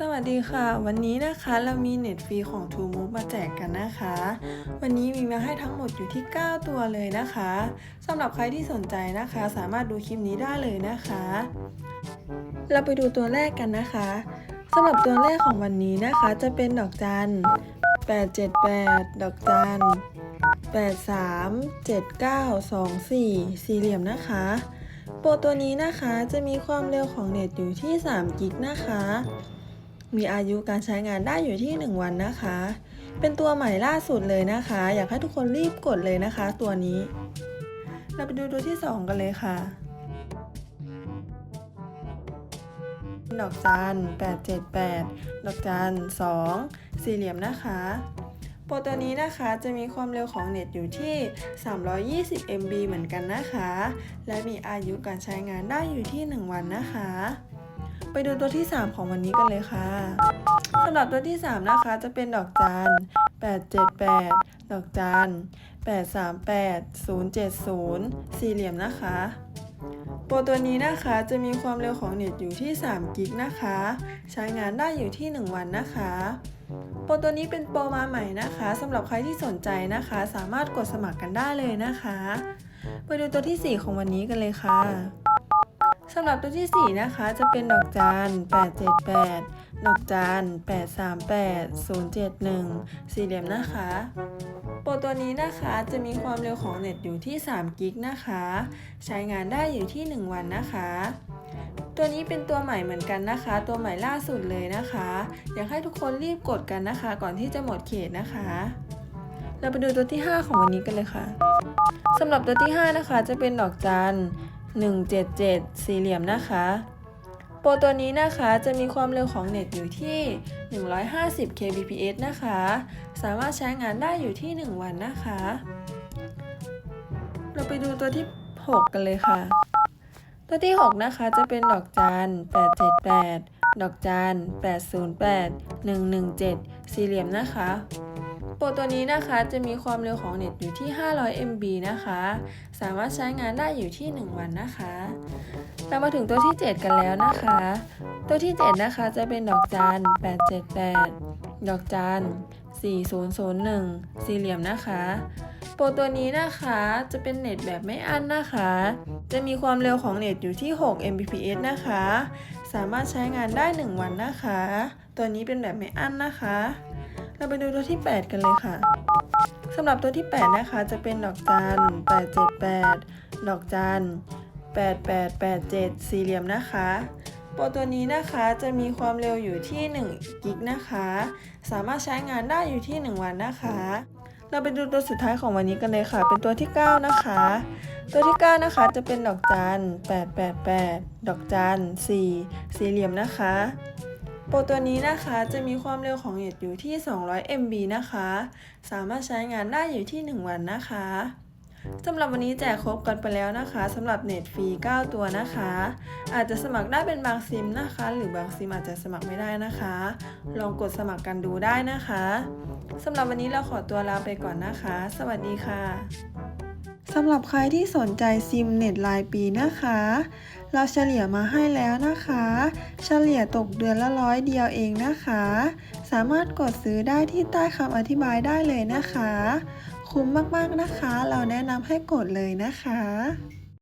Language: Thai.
สวัสดีค่ะ วันนี้นะคะเรามีเน็ตฟรีของ t o m o v e มาแจกกันนะคะ วันนี้มีมาให้ทั้งหมดอยู่ที่ 9 ตัวเลยนะคะสำหรับใครที่สนใจนะคะ สามารถดูคลิปนี้ได้เลยนะคะ เราไปดูตัวแรกกันนะคะสำหรับตัวแรกของวันนี้นะคะจะเป็นดอกจัน 878 ดอกจัน 83 79 24 สี่เหลี่ยมนะคะโปรตัวนี้นะคะจะมีความเร็วของเน็ตอยู่ที่ 3 กิกนะคะ มีอายุการใช้งานได้อยู่ที่ 1 วันนะคะ เป็นตัวใหม่ล่าสุดเลยนะคะ อยากให้ทุกคนรีบกดเลยนะคะ ตัวนี้ เราไปดูตัวที่ 2 กันเลยค่ะดอกจัน878 ดอกจัน2 สี่เหลี่ยมนะคะโปรตัวนี้นะคะจะมีความเร็วของเน็ตอยู่ที่ 320 MB เหมือนกันนะคะ และมีอายุการใช้งานได้อยู่ที่ 1 วันนะคะ ไปดูตัวที่ 3 ของวันนี้กันเลยค่ะสำหรับตัวที่ 3 นะคะ จะเป็นดอกจัน878 ดอกจัน838 070 สี่เหลี่ยมนะคะโปรตัวนี้นะคะจะมีความเร็วของเน็ตอยู่ที่ 3 กิกนะคะ ใช้งานได้อยู่ที่ 1 วันนะคะ โปรตัวนี้เป็นโปรมาใหม่นะคะสำหรับใครที่สนใจนะคะ สามารถกดสมัครกันได้เลยนะคะ ไปดูตัวทีสี่4 ของวันนี้กันเลยค่ะ สำหรับตัวทีสี่ 4 นะคะ จะเป็นดอกจาน878 ดอกจาน838 071 สี่เหลี่ยมนะคะ โปรตัวนี้นะคะจะมีความเร็วของเน็ตอยู่ที่ 3 กิกนะคะ ใช้งานได้อยู่ที่ 1 วันนะคะ ตัวนี้เป็นตัวใหม่เหมือนกันนะคะ ตัวใหม่ล่าสุดเลยนะคะ อยากให้ทุกคนรีบกดกันนะคะ ก่อนที่จะหมดเขตนะคะ เราไปดูตัวที่ 5 ของวันนี้กันเลยค่ะสำหรับตัวที่ 5 นะคะ จะเป็นดอกจัน 177 สี่เหลี่ยมนะคะ โปรตัวนี้นะคะจะมีความเร็วของเน็ตอยู่ที่ 150 kbps นะคะ สามารถใช้งานได้อยู่ที่ 1 วันนะคะ เราไปดูตัวที่ 6 กันเลยค่ะ ตัวที่ 6 นะคะจะเป็นดอกจาน878 ดอกจาน808 117 สี่เหลี่ยมนะคะ โปรตัวนี้นะคะจะมีความเร็วของเน็ตอยู่ที่ 500 MB นะคะ สามารถใช้งานได้อยู่ที่ 1 วันนะคะ เรามาถึงตัวที่ 7 กันแล้วนะคะ ตัวที่ 7 นะคะจะเป็นดอกจาน878 ดอกจาน4001 สี่เหลี่ยมนะคะโปรตัวนี้นะคะจะเป็นเน็ตแบบไม่อั้นนะคะ จะมีความเร็วของเน็ตอยู่ที่ 6 Mbps นะคะ สามารถใช้งานได้ 1 วันนะคะ ตัวนี้เป็นแบบไม่อั้นนะคะ เราไปดูตัวที่ 8 กันเลยค่ะสำหรับตัวที่ 8 นะคะ จะเป็นดอกจัน878 ดอกจัน8887 สี่เหลี่ยมนะคะโปรตัวนี้นะคะจะมีความเร็วอยู่ที่1กิกนะคะ สามารถใช้งานได้อยู่ที่ 1 วันนะคะ เราไปดูตัวสุดท้ายของวันนี้กันเลยค่ะ เป็นตัวที่ 9 นะคะ ตัวที่ 9 นะคะจะเป็นดอกจัน888 ดอกจัน4สี่เหลี่ยมนะคะ โปรตัวนี้นะคะจะมีความเร็วของเน็ตอยู่ที่ 200 MB นะคะ สามารถใช้งานได้อยู่ที่ 1 วันนะคะสำหรับวันนี้แจกครบกันไปแล้วนะคะสำหรับเน็ตฟรี 9 ตัวนะคะ อาจจะสมัครได้เป็นบางซิมนะคะ หรือบางซิมอาจจะสมัครไม่ได้นะคะ ลองกดสมัครกันดูได้นะคะสำหรับวันนี้เราขอตัวลาไปก่อนนะคะ สวัสดีค่ะสำหรับใครที่สนใจซิมเน็ตรายปีนะคะ เราเฉลี่ยมาให้แล้วนะคะ เฉลี่ยตกเดือนละร้อยเดียวเองนะคะ สามารถกดซื้อได้ที่ใต้คำอธิบายได้เลยนะคะ คุ้มมากๆนะคะ เราแนะนำให้กดเลยนะคะ